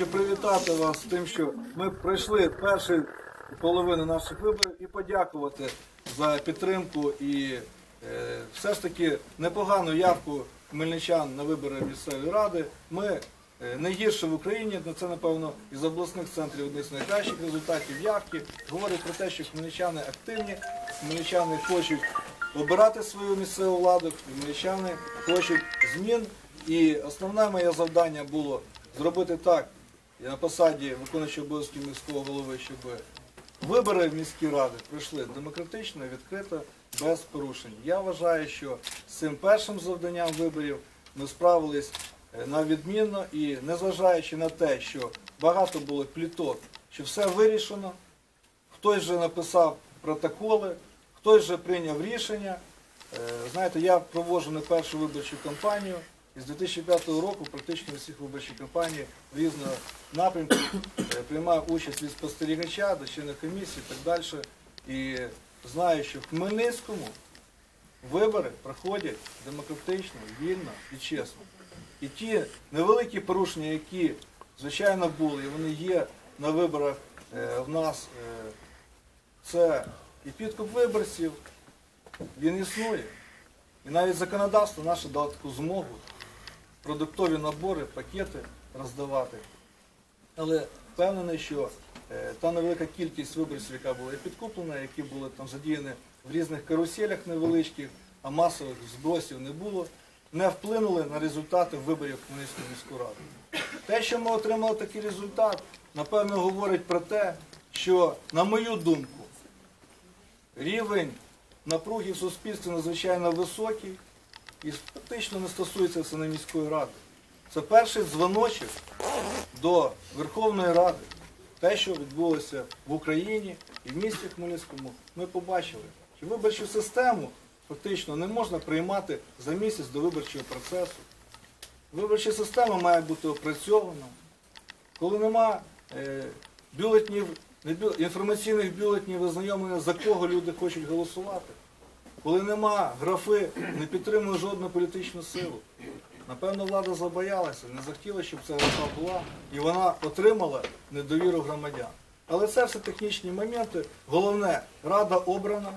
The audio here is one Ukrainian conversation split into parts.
Хочу привітати вас з тим, що ми пройшли першу половину наших виборів і подякувати за підтримку і е, все ж таки непогану явку хмельничан на вибори місцевої ради. Ми е, найгірше в Україні, ну, це напевно із обласних центрів одних з найкращих результатів явки. Говорить про те, що хмельничани активні, хмельничани хочуть обирати свою місцеву владу, хмельничани хочуть змін. І основне моє завдання було зробити так, я на посаді виконуючого обов'язки міського голови, щоб вибори в міські ради пройшли демократично, відкрито, без порушень. Я вважаю, що з цим першим завданням виборів ми справились е, на відмінно і незважаючи на те, що багато було пліток, що все вирішено, хтось вже написав протоколи, хтось вже прийняв рішення. Е, Знаєте, я проводжу не першу виборчу кампанію. З 2005 року практично всіх виборчих кампаній різного напрямку е, приймаю участь від спостерігача до членів комісії і так далі. І знаю, що в Хмельницькому вибори проходять демократично, вільно і чесно. І ті невеликі порушення, які, звичайно, були, і вони є на виборах е, в нас, е, це і підкуп виборців, він існує. І навіть законодавство наше дало таку змогу продуктові набори, пакети роздавати. Але впевнений, що е, та невелика кількість виборців, яка була підкуплена, які були там задіяні в різних каруселях невеличких, а масових збросів не було, не вплинули на результати виборів в Хмельницьку міську раду. Те, що ми отримали такий результат, напевно, говорить про те, що, на мою думку, рівень напруги в суспільстві надзвичайно високий і фактично не стосується це не міської ради. Це перший дзвоночок до Верховної Ради. Те, що відбулося в Україні і в місті Хмельницькому, ми побачили, що виборчу систему фактично не можна приймати за місяць до виборчого процесу. Виборча система має бути опрацьована. Коли нема е, бюлетнів, інформаційних бюлетнів ознайомлення, за кого люди хочуть голосувати, коли нема графи, не підтримує жодну політичну силу. Напевно, влада забоялася, не захотіла, щоб ця графа була, і вона отримала недовіру громадян. Але це все технічні моменти. Головне, рада обрана,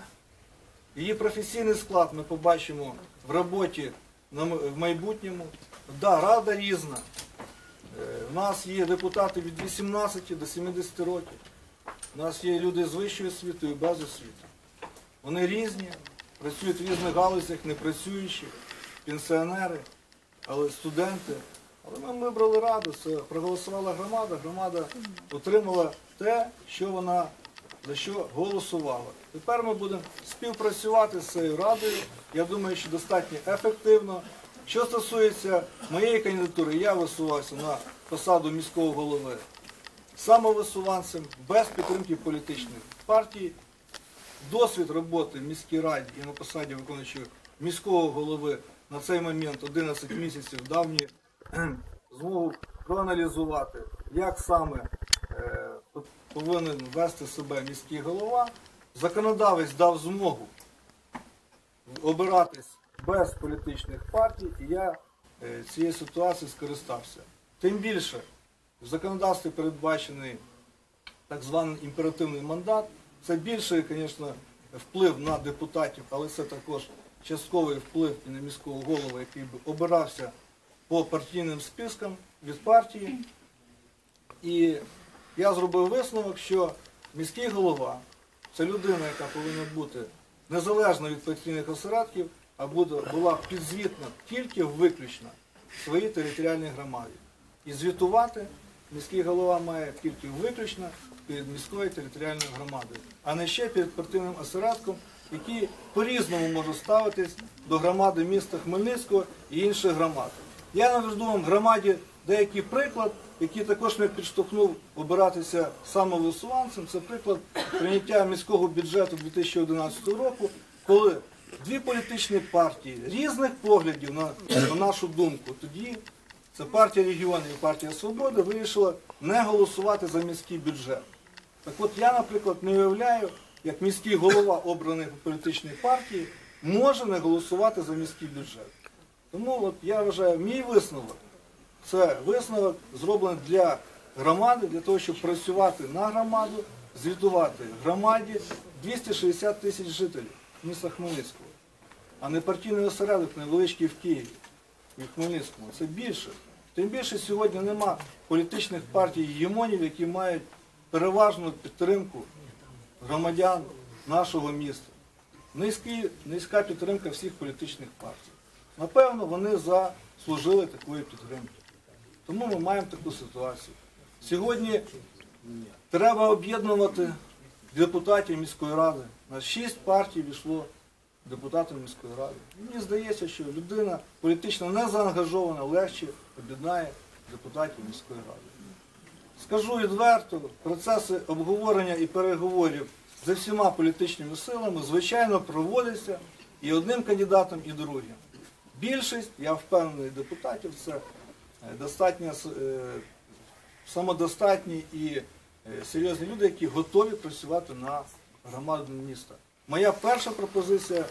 її професійний склад ми побачимо в роботі в майбутньому. Да, рада різна. Е, У нас є депутати від 18 до 70 років. У нас є люди з вищою освітою без освіти. Вони різні, працюють в різних галузях, не працюючі, пенсіонери, але студенти. Але ми вибрали раду, це проголосувала громада, громада отримала те, що вона за що голосувала. Тепер ми будемо співпрацювати з цією радою. Я думаю, що достатньо ефективно. Що стосується моєї кандидатури, я висувався на посаду міського голови самовисуванцем, без підтримки політичних партій. Досвід роботи в міській раді і на посаді виконуючого міського голови на цей момент 11 місяців дав мені змогу проаналізувати, як саме е, повинен вести себе міський голова. Законодавець дав змогу обиратись без політичних партій, і я е, цією ситуацією скористався. Тим більше в законодавстві передбачений так званий імперативний мандат. Це більший, звісно, вплив на депутатів, але це також частковий вплив і на міського голову, який би обирався по партійним спискам від партії. І я зробив висновок, що міський голова це людина, яка повинна бути незалежна від партійних осередків, а була підзвітна тільки виключно своїй територіальній громаді. І звітувати міський голова має тільки виключно перед міською територіальною громадою, а не ще перед партійним осередком, який по-різному може ставитись до громади міста Хмельницького і інших громад. Я наведу вам громаді деякий приклад, який також мене підштовхнув обиратися самовисуванцем. Це приклад прийняття міського бюджету 2011 року, коли дві політичні партії різних поглядів на, на нашу думку, тоді це партія регіонів і партія Свободи вирішила не голосувати за міський бюджет. Так от я, наприклад, не уявляю, як міський голова обраної політичної партії може не голосувати за міський бюджет. Тому от я вважаю, мій висновок це висновок зроблений для громади для того, щоб працювати на громаду, звітувати громаді 260 тисяч жителів міста Хмельницького, а не партійний осередок невеличкий в Києві і в Хмельницькому. Це більше. Тим більше сьогодні нема політичних партій гегемонів, які мають переважну підтримку громадян нашого міста. Низькі, низька підтримка всіх політичних партій. Напевно, вони заслужили такої підтримки. Тому ми маємо таку ситуацію. Сьогодні треба об'єднувати депутатів міської ради. На шість партій війшло депутатів міської ради. Мені здається, що людина політично не заангажована, легше об'єднає депутатів міської ради. Скажу відверто, процеси обговорення і переговорів за всіма політичними силами, звичайно, проводяться і одним кандидатом, і другим. Більшість, я впевнений, депутатів це е, достатньо е, самодостатні і е, серйозні люди, які готові працювати на громаду міста. Моя перша пропозиція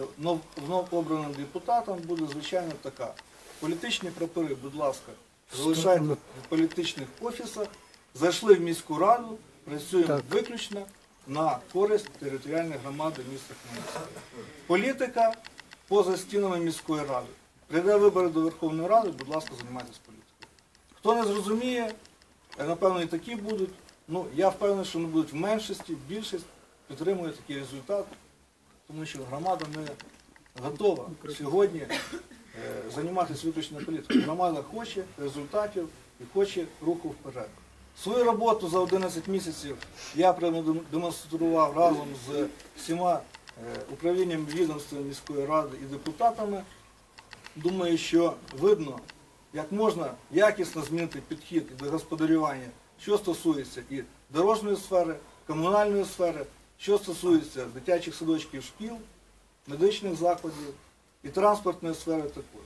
е, нов- новообраним депутатам буде, звичайно, така. Політичні прапори, будь ласка, залишайте в політичних офісах, зайшли в міську раду, працюємо виключно на користь територіальної громади міста Хмельницького. Політика поза стінами міської ради. Прийде вибори до Верховної Ради, будь ласка, займайтесь політикою. Хто не зрозуміє, е, напевно, і такі будуть. Ну, я впевнений, що вони будуть в меншості, більшість підтримує такий результат, тому що громада не готова сьогодні е, займатися виключно політикою. Громада хоче результатів і хоче руху вперед. Свою роботу за 11 місяців я продемонстрував разом з всіма е, управлінням відомства міської ради і депутатами. Думаю, що видно, як можна якісно змінити підхід до господарювання, що стосується і дорожньої сфери, комунальної сфери, що стосується дитячих садочків шкіл, медичних закладів і транспортної сфери також.